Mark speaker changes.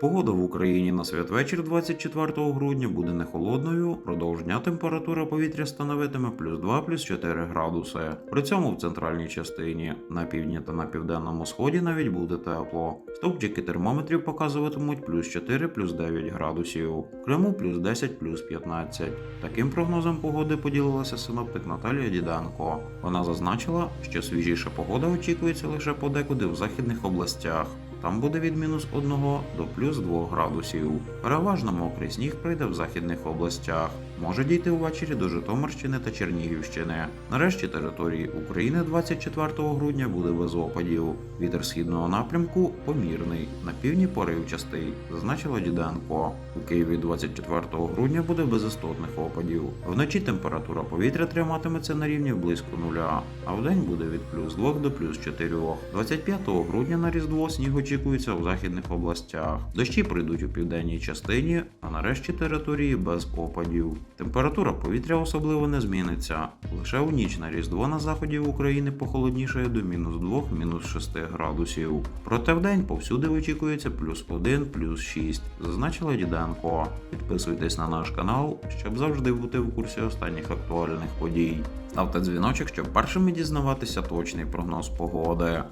Speaker 1: Погода в Україні на святвечір 24 грудня буде не холодною. Впродовж дня температура повітря становитиме плюс 2 плюс 4 градуси. При цьому в центральній частині на півдні та на південному сході навіть буде тепло. Стовпчики термометрів показуватимуть плюс 4 плюс 9 градусів. В Криму плюс 10 плюс 15. Таким прогнозом погоди поділилася синоптик Наталія Діденко. Вона зазначила, що свіжіша погода очікується лише подекуди в західних областях. Там буде від мінус 1 до плюс 2 градусів. Переважно мокрий сніг прийде в західних областях. Може дійти ввечері до Житомирщини та Чернігівщини. Нарешті території України 24 грудня буде без опадів. Вітер східного напрямку помірний, на півдні поривчастий, зазначила Діденко. У Києві 24 грудня буде без істотних опадів. Вночі температура повітря триматиметься на рівні близько нуля, а вдень буде від плюс 2 до плюс 4. 25 грудня на Різдво сніг очікується в західних областях. Дощі прийдуть у південній частині, а нарешті території без опадів. Температура повітря особливо не зміниться. Лише у ніч на Різдво на заході України похолоднішає до мінус 2, мінус 6 градусів. Проте вдень повсюди очікується плюс 1, плюс 6, зазначила Діденко. Підписуйтесь на наш канал, щоб завжди бути в курсі останніх актуальних подій. Ставте дзвіночок, щоб першими дізнаватися точний прогноз погоди.